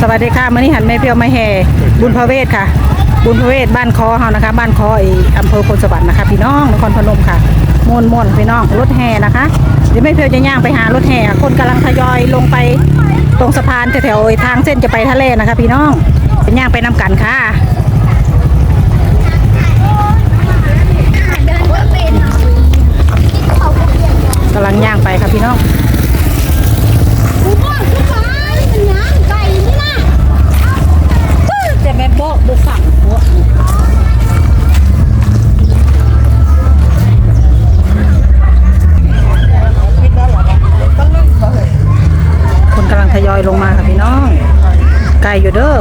สวัสดีค่ะมื่อนี้หันแม่เพียวมาแห่บุญพระเวทค่ะ บุญพระเวทบ้านคอเฮานะคะ บ้านคอไออำเภอพลสวรรค์นะคะ พี่น้องนครพนมค่ะม่วนม่วนพี่น้องรถแห่นะคะเดี๋ยวแม่เพียวจะย่างไปหารถแห่คนกำลังทยอยลงไปตรงสะพานแถวๆทางเส้นจะไปทะเลนะคะ พี่น้องเป็นย่างไปนำกันค่ะก็เป็นเขาก็เปลี่ยนกำลังย่างไปค่ะพี่น้อง ทยอยลงมาค่ะพี่น้อง ไกลอยู่เด้อ